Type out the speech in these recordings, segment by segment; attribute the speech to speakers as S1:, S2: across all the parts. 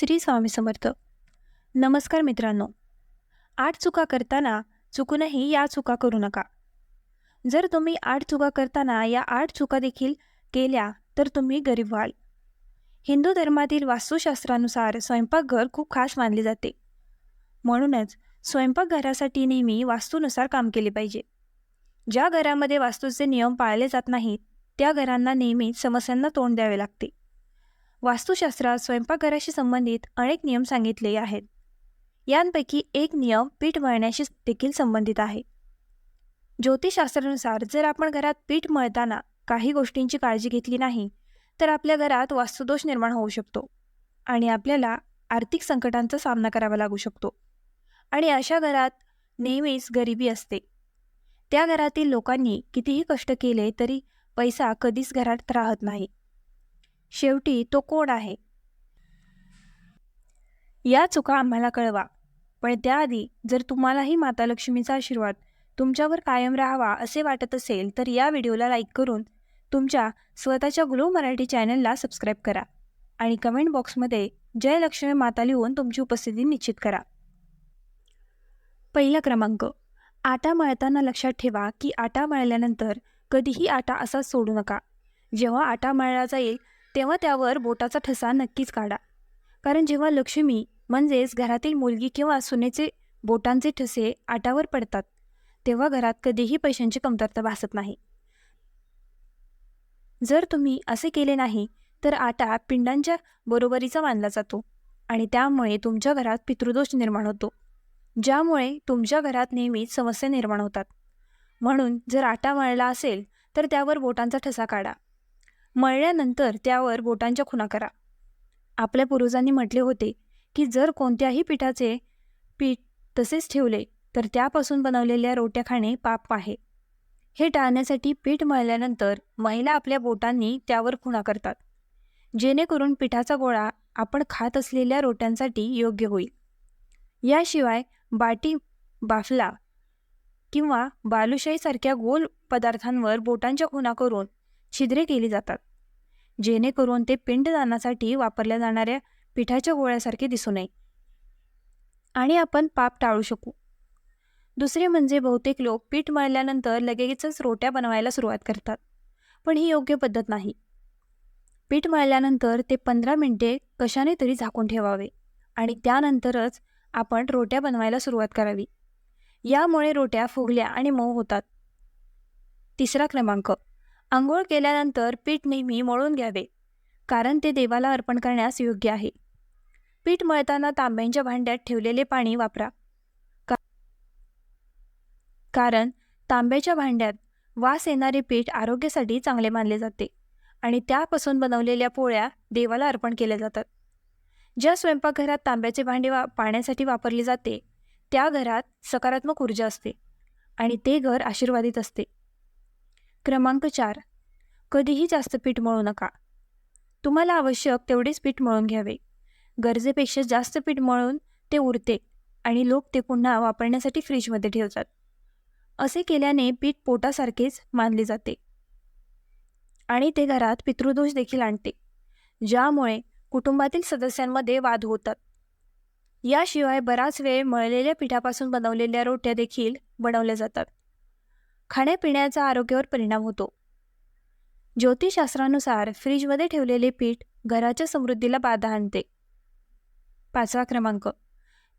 S1: श्री स्वामी समर्थ. नमस्कार मित्रांनो. आठ चुका करताना चुकूनही या चुका करू नका. जर तुम्ही आठ चुका करताना या आठ चुका देखील केल्या तर तुम्ही गरीब व्हाल. हिंदू धर्मातील वास्तुशास्त्रानुसार स्वयंपाकघर खूप खास मानले जाते. म्हणूनच स्वयंपाकघरासाठी नेहमी वास्तूनुसार काम केले पाहिजे. ज्या घरामध्ये वास्तूचे नियम पाळले जात नाहीत त्या घरांना नेहमीच समस्यांना तोंड द्यावे लागते. वास्तुशास्त्रात स्वयंपाकघराशी संबंधित अनेक नियम सांगितले आहेत. यांपैकी एक नियम पीठ मळण्याशी देखील संबंधित आहे. ज्योतिषशास्त्रानुसार जर आपण घरात पीठ मळताना काही गोष्टींची काळजी घेतली नाही तर आपल्या घरात वास्तुदोष निर्माण होऊ शकतो आणि आपल्याला आर्थिक संकटांचा सामना करावा लागू शकतो. आणि अशा घरात नेहमीच गरिबी असते. त्या घरातील लोकांनी कितीही कष्ट केले तरी पैसा कधीच घरात राहत नाही. शेवटी तो कोण आहे? या चुका आम्हाला कळवा. पण त्याआधी जर तुम्हालाही माता लक्ष्मीचा आशीर्वाद तुमच्यावर कायम राहावा असे वाटत असेल तर या व्हिडिओला लाईक करून तुमच्या स्वतःच्या ग्लो मराठी चॅनलला सबस्क्राईब करा आणि कमेंट बॉक्समध्ये जय लक्ष्मी माता लिहून तुमची उपस्थिती निश्चित करा. पहिला क्रमांक. आटा मळताना लक्षात ठेवा की आटा मळल्यानंतर कधीही आटा असाच सोडू नका. जेव्हा आटा मळला जाईल तेव्हा त्यावर बोटाचा ठसा नक्कीच काढा. कारण जेव्हा लक्ष्मी म्हणजेच घरातील मुलगी किंवा सुनेचे बोटांचे ठसे आटावर पडतात तेव्हा घरात कधीही पैशांची कमतरता भासत नाही. जर तुम्ही असे केले नाही तर आटा पिंडांच्या बरोबरीचा मानला जातो आणि त्यामुळे तुमच्या घरात पितृदोष निर्माण होतो ज्यामुळे तुमच्या घरात नेहमीच समस्या निर्माण होतात. म्हणून जर आटा मळला असेल तर त्यावर बोटांचा ठसा काढा. मळल्यानंतर त्यावर बोटांच्या खुणा करा. आपल्या पूर्वजांनी म्हटले होते की जर कोणत्याही पिठाचे पीठ तसेच ठेवले तर त्यापासून बनवलेल्या रोट्या खाणे पाप आहे. हे टाळण्यासाठी पीठ मळल्यानंतर महिला आपल्या बोटांनी त्यावर खुणा करतात. जेणेकरून पिठाचा गोळा आपण खात असलेल्या रोट्यांसाठी योग्य होईल. याशिवाय बाटी बाफला किंवा बालुशाहीसारख्या गोल पदार्थांवर बोटांच्या खुणा करून छिद्रे केली जातात. जेणेकरून ते पिंडदानासाठी वापरल्या जाणाऱ्या पिठाच्या गोळ्यासारखे दिसू नये. आणि आपण पाप टाळू शकू. दुसरे म्हणजे बहुतेक लोक पीठ मळल्यानंतर लगेचच रोट्या बनवायला सुरुवात करतात पण ही योग्य पद्धत नाही. पीठ मळल्यानंतर ते पंधरा मिनटे कशाने तरी झाकून ठेवावे आणि त्यानंतरच आपण रोट्या बनवायला सुरुवात करावी. यामुळे रोट्या फुगल्या आणि मऊ होतात. तिसरा क्रमांक. आंघोळ केल्यानंतर पीठ नेहमी मळून घ्यावे कारण ते देवाला अर्पण करण्यास योग्य आहे. पीठ मळताना तांब्यांच्या भांड्यात ठेवलेले पाणी वापरा. का कारण तांब्याच्या भांड्यात वास येणारे पीठ आरोग्यासाठी चांगले मानले जाते आणि त्यापासून बनवलेल्या पोळ्या देवाला अर्पण केल्या जातात. ज्या स्वयंपाकघरात तांब्याचे भांडे वा पाण्यासाठी वापरले जाते त्या घरात सकारात्मक ऊर्जा असते आणि ते घर आशीर्वादित असते. क्रमांक चार. कधीही जास्त पीठ मळू नका. तुम्हाला आवश्यक तेवढेच पीठ मळून घ्यावे. गरजेपेक्षा जास्त पीठ मळून ते उरते आणि लोक ते पुन्हा वापरण्यासाठी फ्रीजमध्ये ठेवतात. असे केल्याने पीठ पोटासारखेच मानले जाते. आणि ते घरात पितृदोष देखील आणते ज्यामुळे कुटुंबातील सदस्यांमध्ये वाद होतात. याशिवाय बराच वेळ मळलेल्या पिठापासून बनवलेल्या रोट्या देखील बनवल्या जातात. खाण्यापिण्याचा आरोग्यावर परिणाम होतो. ज्योतिषशास्त्रानुसार फ्रीजमध्ये ठेवलेले पीठ घराच्या समृद्धीला बाधा आणते. पाचवा क्रमांक.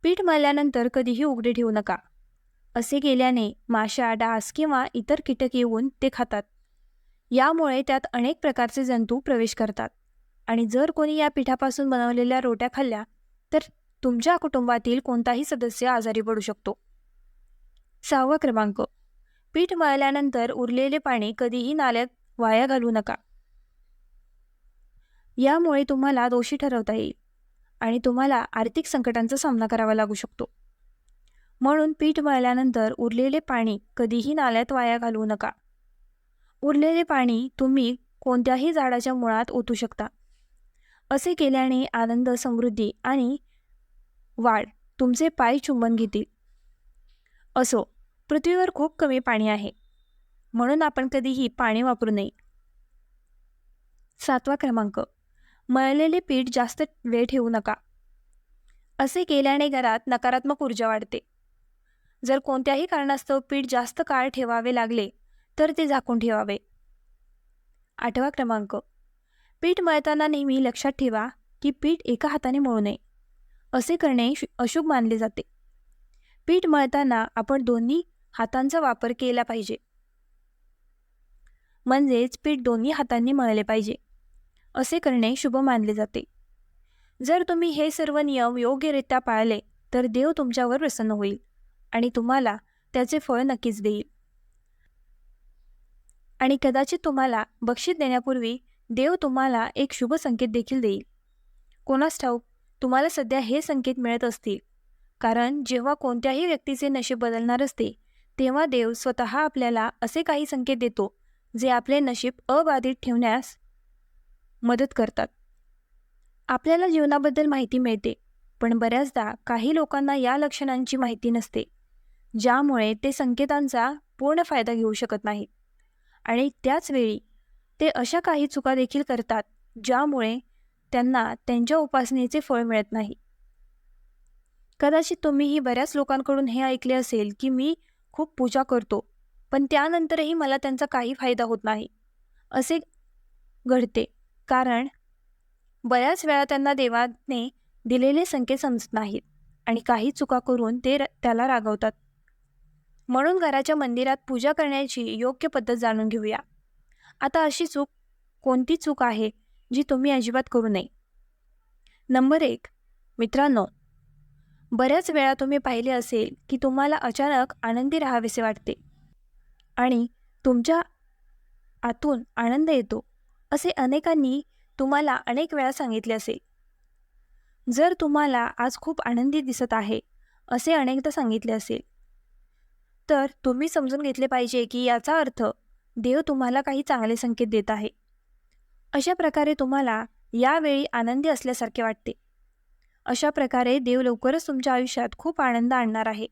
S1: पीठ मळल्यानंतर कधीही उघडे ठेवू नका. असे केल्याने माशा डास किंवा इतर कीटक येऊन ते खातात. यामुळे त्यात अनेक प्रकारचे जंतू प्रवेश करतात. आणि जर कोणी या पिठापासून बनवलेल्या रोट्या खाल्ल्या तर तुमच्या कुटुंबातील कोणताही सदस्य आजारी पडू शकतो. सहावा क्रमांक. पीठ मळल्यानंतर उरलेले पाणी कधीही नाल्यात वाया घालू नका. यामुळे तुम्हाला दोषी ठरवता येईल आणि तुम्हाला आर्थिक संकटांचा सामना करावा लागू शकतो. म्हणून पीठ मळल्यानंतर उरलेले पाणी कधीही नाल्यात वाया घालवू नका. उरलेले पाणी तुम्ही कोणत्याही झाडाच्या मुळात ओतू शकता. असे केल्याने आनंद समृद्धी आणि वाढ तुमचे पाय चुंबन घेतील. असो पृथ्वीवर खूप कमी पाणी आहे. म्हणून आपण कधीही पाणी वापरू नये. सातवा क्रमांक. मळलेले पीठ जास्त वेळ ठेवू नका. असे केल्याने घरात नकारात्मक ऊर्जा वाढते. जर कोणत्याही कारणास्तव पीठ जास्त काळ ठेवावे लागले तर ते झाकून ठेवावे. आठवा क्रमांक. पीठ मळताना नेहमी लक्षात ठेवा की पीठ एका हाताने मळू नये. असे करणे शु- अशुभ मानले जाते. पीठ मळताना आपण दोन्ही हातांचा वापर केला पाहिजे. म्हणजेच पीठ दोन्ही हातांनी मळले पाहिजे. असे करणे शुभ मानले जाते. जर तुम्ही हे सर्व नियम योग्यरित्या पाळले तर देव तुमच्यावर प्रसन्न होईल आणि तुम्हाला त्याचे फळ नक्कीच देईल. आणि कदाचित तुम्हाला बक्षीस देण्यापूर्वी देव तुम्हाला एक शुभ संकेत देखील देईल. कोणास ठाऊक तुम्हाला सध्या हे संकेत मिळत असतील. कारण जेव्हा कोणत्याही व्यक्तीचे नशीब बदलणार असते तेव्हा देव स्वतः आपल्याला असे काही संकेत देतो जे आपले नशीब अबाधित ठेवण्यास मदत करतात. आपल्याला जीवनाबद्दल माहिती मिळते पण बऱ्याचदा काही लोकांना या लक्षणांची माहिती नसते ज्यामुळे ते संकेतांचा पूर्ण फायदा घेऊ शकत नाहीत. आणि त्याच वेळी ते अशा काही चुका देखील करतात ज्यामुळे त्यांना त्यांच्या उपासनेचे फळ मिळत नाही. कदाचित तुम्हीही बऱ्याच लोकांकडून हे ऐकले असेल की मी खूप पूजा करतो. पण त्यानंतरही मला त्यांचा काही फायदा होत नाही. असे घडते. कारण बऱ्याच वेळा त्यांना देवाने दिलेले संकेत समजत नाहीत आणि काही चुका करून ते त्याला रागवतात. म्हणून घराच्या मंदिरात पूजा करण्याची योग्य पद्धत जाणून घेऊया. आता अशी चूक कोणती चूक आहे जी तुम्ही अजिबात करू नये? नंबर एक मित्रांनो बऱ्याच वेळा तुम्ही पाहिले असेल की तुम्हाला अचानक आनंदी राहावेसे वाटते. आणि तुमच्या आतून आनंद येतो असे अनेकांनी तुम्हाला अनेक वेळा सांगितले असेल. जर तुम्हाला आज खूप आनंदी दिसत आहे असे अनेकदा सांगितले असेल. तर तुम्ही समजून घेतले पाहिजे की याचा अर्थ देव तुम्हाला काही चांगले संकेत देत आहे. अशा प्रकारे तुम्हाला यावेळी आनंदी असल्यासारखे वाटते. अशा प्रकारे देव लवकरच तुमच्या आयुष्यात खूप आनंद आणणार आहे.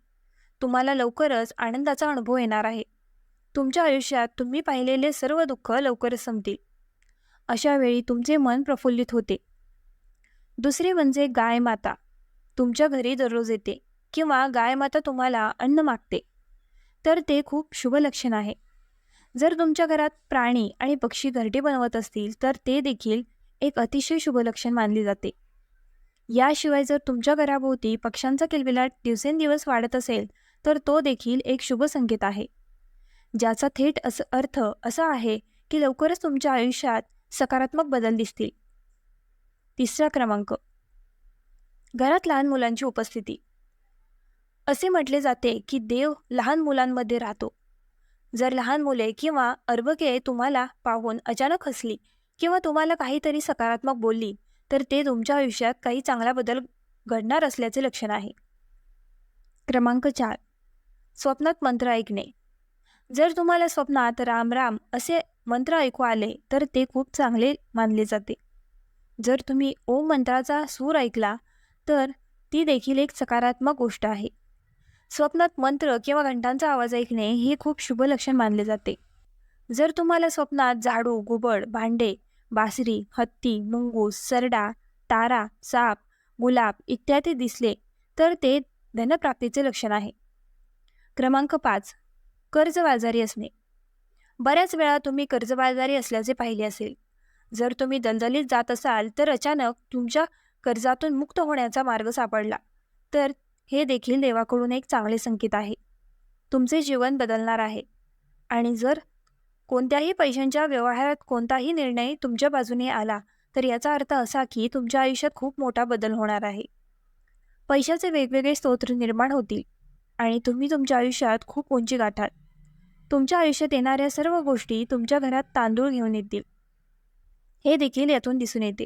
S1: तुम्हाला लवकरच आनंदाचा अनुभव येणार आहे. तुमच्या आयुष्यात तुम्ही पाहिलेले सर्व दुःख लवकरच संपतील. अशा वेळी तुमचे मन प्रफुल्लित होते. दुसरे म्हणजे गाय माता. तुमच्या घरी दररोज येते किंवा गाय माता तुम्हाला अन्न मागते. तर ते खूप शुभ लक्षण आहे. जर तुमच्या घरात प्राणी आणि पक्षी घरटे बनवत असतील तर ते देखील एक अतिशय शुभ लक्षण मानले जाते. याशिवाय जर तुमच्या घराभोवती पक्ष्यांचा किलबिलाट दिवसेंदिवस वाढत असेल तर तो देखील एक शुभ संकेत आहे. ज्याचा थेट अस अर्थ असा आहे की लवकरच तुमच्या आयुष्यात सकारात्मक बदल दिसतील. तिसरा क्रमांक. घरात लहान मुलांची उपस्थिती. असे म्हटले जाते की देव लहान मुलांमध्ये राहतो. जर लहान मुले किंवा अर्भके तुम्हाला पाहून अचानक हसली किंवा तुम्हाला काहीतरी सकारात्मक बोलली तर ते तुमच्या आयुष्यात काही चांगला बदल घडणार असल्याचे लक्षण आहे. क्रमांक चार. स्वप्नात मंत्र ऐकणे. जर तुम्हाला स्वप्नात राम राम असे मंत्र ऐकू आले तर ते खूप चांगले मानले जाते. जर तुम्ही ओम मंत्राचा सूर ऐकला तर ती देखील एक सकारात्मक गोष्ट आहे. स्वप्नात मंत्र किंवा घंटांचा आवाज ऐकणे हे खूप शुभ लक्षण मानले जाते. जर तुम्हाला स्वप्नात झाडू घुबड भांडे बासरी हत्ती मुंगूस सरडा तारा साप गुलाब इत्यादी दिसले तर ते धनप्राप्तीचे लक्षण आहे. क्रमांक पाच. कर्जबाजारी असणे. बऱ्याच वेळा तुम्ही कर्जबाजारी असल्याचे पाहिले असेल. जर तुम्ही दलदलीत जात असाल तर अचानक तुमच्या कर्जातून मुक्त होण्याचा मार्ग सापडला. तर हे देखील देवाकडून एक चांगले संकेत आहे. तुमचे जीवन बदलणार आहे. आणि जर कोणत्याही पैशांच्या व्यवहारात कोणताही निर्णय तुमच्या बाजूने आला तर याचा अर्थ असा की तुमच्या आयुष्यात खूप मोठा बदल होणार आहे. पैशाचे वेगवेगळे स्तोत्र निर्माण होतील आणि तुम्ही तुमच्या आयुष्यात खूप उंची गाठाल. तुमच्या आयुष्यात येणाऱ्या सर्व गोष्टी तुमच्या घरात तांदूळ घेऊन येतील. हे देखील यातून दिसून येते.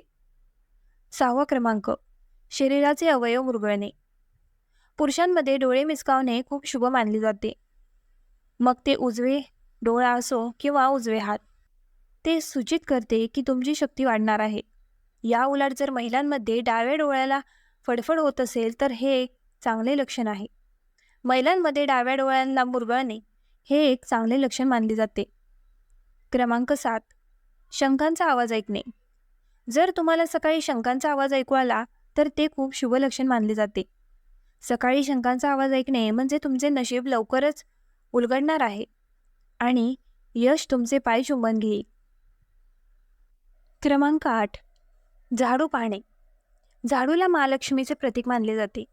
S1: सहावा क्रमांक. शरीराचे अवयव मुरगळणे. पुरुषांमध्ये डोळे मिसकावणे खूप शुभ मानले जाते. मग ते उजवे डोळा असो किंवा उजवे हात. ते सूचित करते की तुमची शक्ती वाढणार आहे. या उलट जर महिलांमध्ये डाव्या डोळ्याला फडफड होत असेल तर हे एक चांगले लक्षण आहे. महिलांमध्ये डाव्या डोळ्यांना मुरगळणे हे एक चांगले लक्षण मानले जाते. क्रमांक सात. शंखांचा आवाज ऐकणे. जर तुम्हाला सकाळी शंखांचा आवाज ऐकू आला तर ते खूप शुभ लक्षण मानले जाते. सकाळी शंखांचा आवाज ऐकणे म्हणजे तुमचे नशीब लवकरच उलगडणार आहे. आणि यश तुमचे पाय चुंबन घेईल. क्रमांक आठ. झाडू पाहणे झाडूला महालक्ष्मीचे प्रतीक मानले जाते.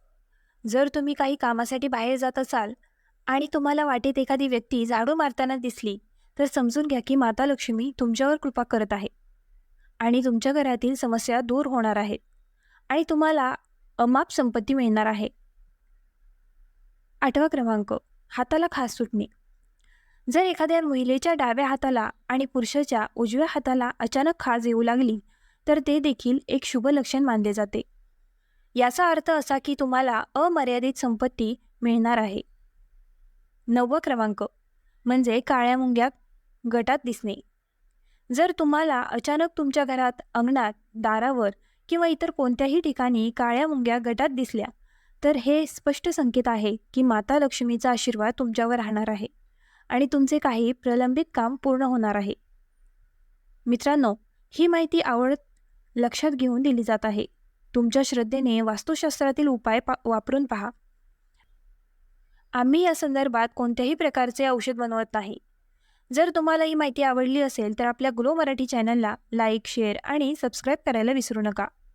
S1: जर तुम्ही काही कामासाठी बाहेर जात असाल आणि तुम्हाला वाटेत एखादी व्यक्ती झाडू मारताना दिसली तर समजून घ्या की माता लक्ष्मी तुमच्यावर कृपा करत आहे आणि तुमच्या घरातील समस्या दूर होणार आहेत आणि तुम्हाला अमाप संपत्ती मिळणार आहे. आठवा क्रमांक. हाताला खास सुटणे. जर एखाद्या महिलेच्या डाव्या हाताला आणि पुरुषाच्या उजव्या हाताला अचानक खाज येऊ लागली तर ते देखील एक शुभ लक्षण मानले जाते. याचा अर्थ असा की तुम्हाला अमर्यादित संपत्ती मिळणार आहे. नववा क्रमांक म्हणजे काळ्या मुंग्या गटात दिसणे. जर तुम्हाला अचानक तुमच्या घरात अंगणात दारावर किंवा इतर कोणत्याही ठिकाणी काळ्या मुंग्या गटात दिसल्या तर हे स्पष्ट संकेत आहे की माता लक्ष्मीचा आशीर्वाद तुमच्यावर राहणार आहे. आणि तुमचे काही प्रलंबित काम पूर्ण होणार आहे. मित्रांनो ही माहिती आवड लक्षात घेऊन दिली जात आहे. तुमच्या श्रद्धेने वास्तुशास्त्रातील उपाय पा वापरून पहा. आम्ही या संदर्भात कोणत्याही प्रकारचे औषध बनवत नाही. जर तुम्हाला ही माहिती आवडली असेल तर आपल्या ग्लो मराठी चॅनलला लाईक शेअर आणि सबस्क्राईब करायला विसरू नका.